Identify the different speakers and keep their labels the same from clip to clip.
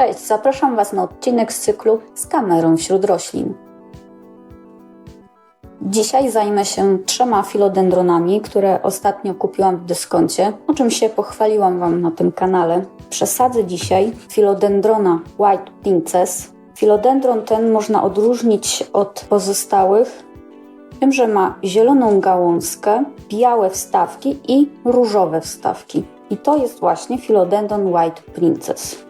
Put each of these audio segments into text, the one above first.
Speaker 1: Cześć, zapraszam Was na odcinek z cyklu z kamerą wśród roślin. Dzisiaj zajmę się trzema filodendronami, które ostatnio kupiłam w dyskoncie, o czym się pochwaliłam Wam na tym kanale. Przesadzę dzisiaj filodendrona White Princess. Filodendron ten można odróżnić od pozostałych tym, że ma zieloną gałązkę, białe wstawki i różowe wstawki. I to jest właśnie Philodendron White Princess.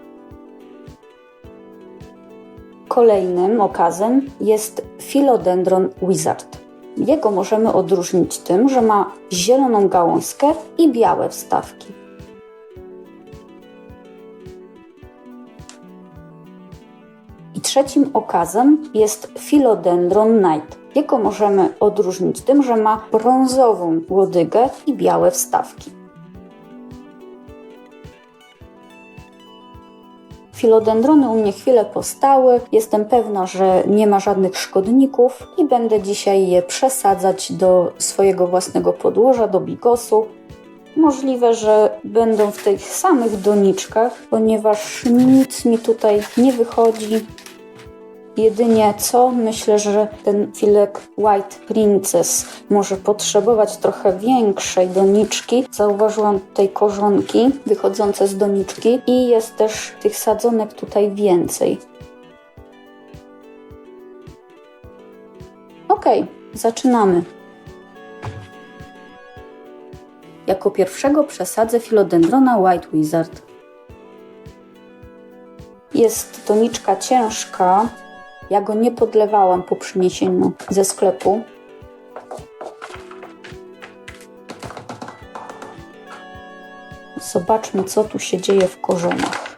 Speaker 1: Kolejnym okazem jest Philodendron Wizard. Jego możemy odróżnić tym, że ma zieloną gałązkę i białe wstawki. I trzecim okazem jest Philodendron Night. Jego możemy odróżnić tym, że ma brązową łodygę i białe wstawki. Filodendrony u mnie chwilę postały. Jestem pewna, że nie ma żadnych szkodników i będę dzisiaj je przesadzać do swojego własnego podłoża, do bigosu. Możliwe, że będą w tych samych doniczkach, ponieważ nic mi tutaj nie wychodzi. Jedynie co myślę, że ten filek White Princess może potrzebować trochę większej doniczki. Zauważyłam tutaj korzonki wychodzące z doniczki i jest też tych sadzonek tutaj więcej. Ok, zaczynamy. Jako pierwszego przesadzę filodendrona White Wizard. Jest doniczka ciężka, ja go nie podlewałam po przyniesieniu ze sklepu. Zobaczmy, co tu się dzieje w korzeniach.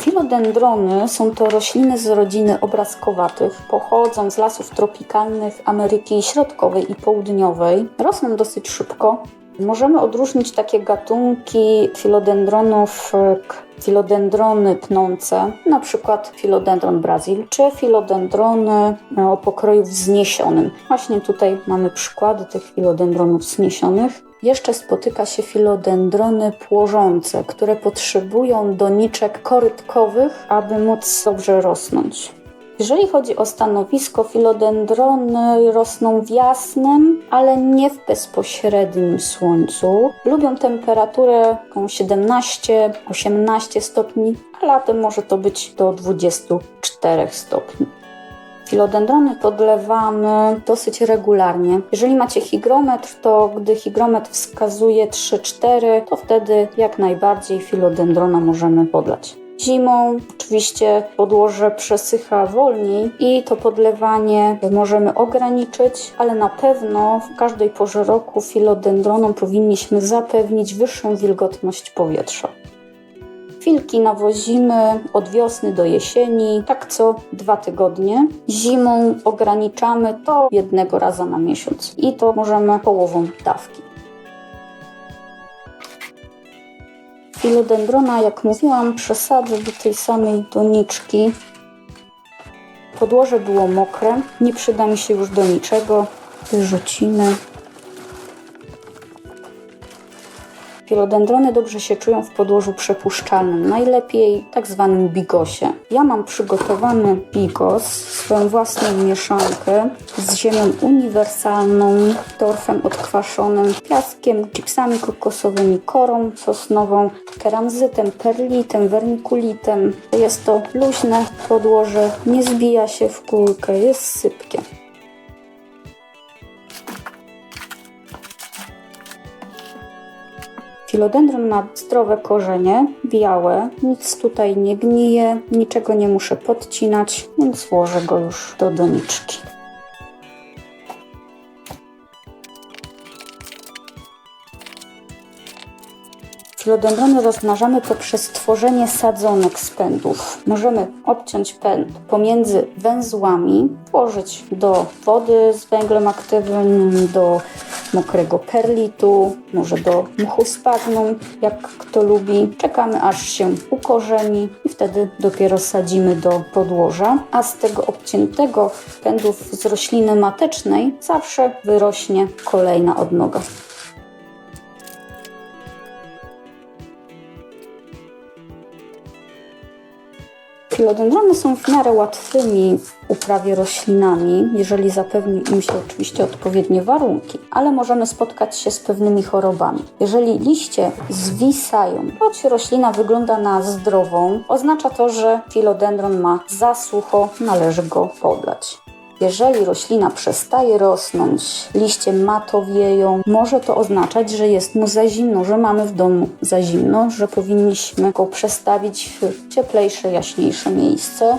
Speaker 1: Filodendrony są to rośliny z rodziny obrazkowatych. Pochodzą z lasów tropikalnych Ameryki Środkowej i Południowej. Rosną dosyć szybko. Możemy odróżnić takie gatunki filodendronów jak filodendrony pnące, na przykład filodendron brazil, czy filodendrony o pokroju wzniesionym. Właśnie tutaj mamy przykłady tych filodendronów wzniesionych. Jeszcze spotyka się filodendrony płożące, które potrzebują doniczek korytkowych, aby móc dobrze rosnąć. Jeżeli chodzi o stanowisko, filodendrony rosną w jasnym, ale nie w bezpośrednim słońcu. Lubią temperaturę 17-18 stopni, a latem może to być do 24 stopni. Filodendrony podlewamy dosyć regularnie. Jeżeli macie hygrometr, to gdy hygrometr wskazuje 3-4, to wtedy jak najbardziej filodendrona możemy podlać. Zimą oczywiście podłoże przesycha wolniej i to podlewanie możemy ograniczyć, ale na pewno w każdej porze roku filodendronom powinniśmy zapewnić wyższą wilgotność powietrza. Filki nawozimy od wiosny do jesieni, tak co dwa tygodnie. Zimą ograniczamy to jednego raza na miesiąc i to możemy połową dawki. Filodendrona, jak mówiłam, przesadzę do tej samej doniczki. Podłoże było mokre, nie przyda mi się już do niczego. Wyrzucimy. Filodendrony dobrze się czują w podłożu przepuszczalnym, najlepiej tak zwanym bigosie. Ja mam przygotowany bigos, swoją własną mieszankę z ziemią uniwersalną, torfem odkwaszonym, piaskiem, chipsami kokosowymi, korą sosnową, keramzytem, perlitem, wernikulitem. Jest to luźne podłoże, nie zbija się w kulkę, jest sypkie. Filodendron ma zdrowe korzenie, białe, nic tutaj nie gnije, niczego nie muszę podcinać, więc włożę go już do doniczki. Filodendrony rozmnażamy poprzez tworzenie sadzonek z pędów. Możemy obciąć pęd pomiędzy węzłami, włożyć do wody z węglem aktywnym, do mokrego perlitu, może do muchu spagnum, jak kto lubi. Czekamy aż się ukorzeni i wtedy dopiero sadzimy do podłoża. A z tego obciętego pędów z rośliny matecznej zawsze wyrośnie kolejna odnoga. Filodendrony są w miarę łatwymi w uprawie roślinami, jeżeli zapewni im się oczywiście odpowiednie warunki, ale możemy spotkać się z pewnymi chorobami. Jeżeli liście zwisają, choć roślina wygląda na zdrową, oznacza to, że filodendron ma za sucho, należy go podlać. Jeżeli roślina przestaje rosnąć, liście matowieją, może to oznaczać, że jest mu za zimno, że mamy w domu za zimno, że powinniśmy go przestawić w cieplejsze, jaśniejsze miejsce.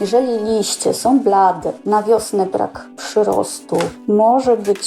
Speaker 1: Jeżeli liście są blade, na wiosnę brak przyrostu, może być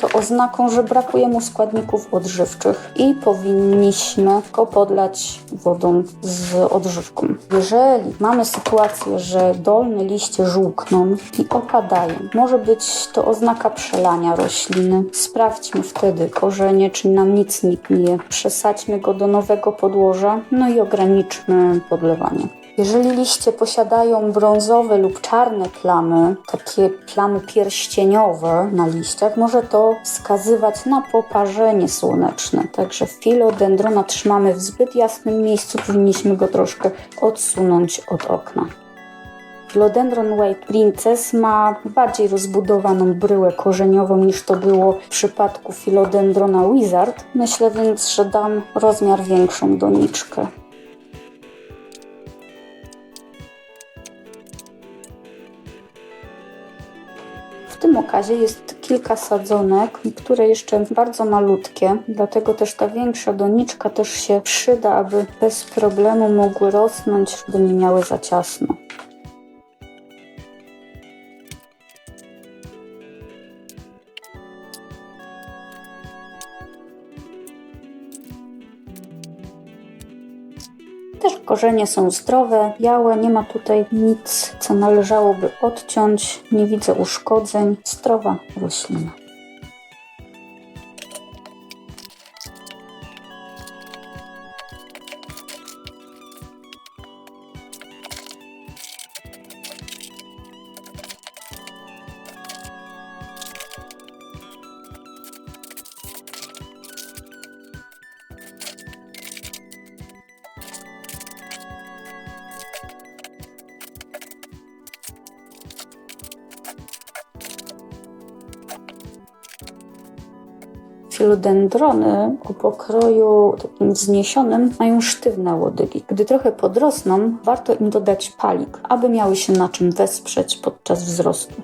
Speaker 1: to oznaką, że brakuje mu składników odżywczych i powinniśmy go podlać wodą z odżywką. Jeżeli mamy sytuację, że dolne liście żółkną i opadają, może być to oznaka przelania rośliny. Sprawdźmy wtedy korzenie, czy nam nic nie pije. Przesadźmy go do nowego podłoża, no i ograniczmy podlewanie. Jeżeli liście posiadają brązowe lub czarne plamy, takie plamy pierścieniowe na liściach, może to wskazywać na poparzenie słoneczne. Także filodendrona trzymamy w zbyt jasnym miejscu, powinniśmy go troszkę odsunąć od okna. Philodendron White Princess ma bardziej rozbudowaną bryłę korzeniową niż to było w przypadku Philodendrona Wizard. Myślę więc, że dam rozmiar większą doniczkę. Okazie jest kilka sadzonek, które jeszcze bardzo malutkie, dlatego też ta większa doniczka też się przyda, aby bez problemu mogły rosnąć, żeby nie miały za ciasno. Korzenie są zdrowe, białe, nie ma tutaj nic, co należałoby odciąć, nie widzę uszkodzeń. Zdrowa roślina. Filodendrony o pokroju takim wzniesionym mają sztywne łodygi. Gdy trochę podrosną, warto im dodać palik, aby miały się na czym wesprzeć podczas wzrostu.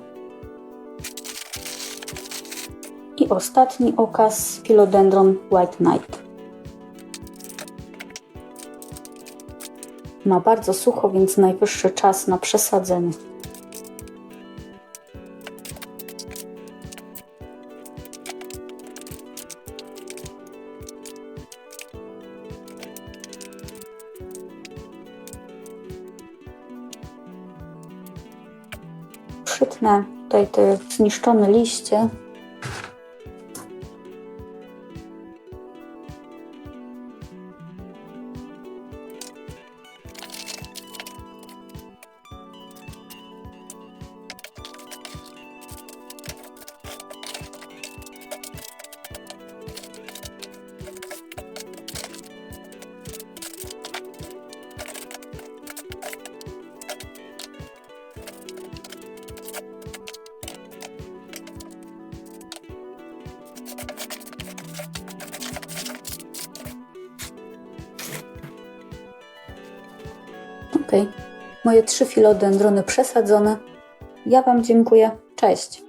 Speaker 1: I ostatni okaz Philodendron White Knight. Ma bardzo sucho, więc najwyższy czas na przesadzenie. Przytnę tutaj te zniszczone liście. Moje trzy filodendrony przesadzone. Ja Wam dziękuję. Cześć.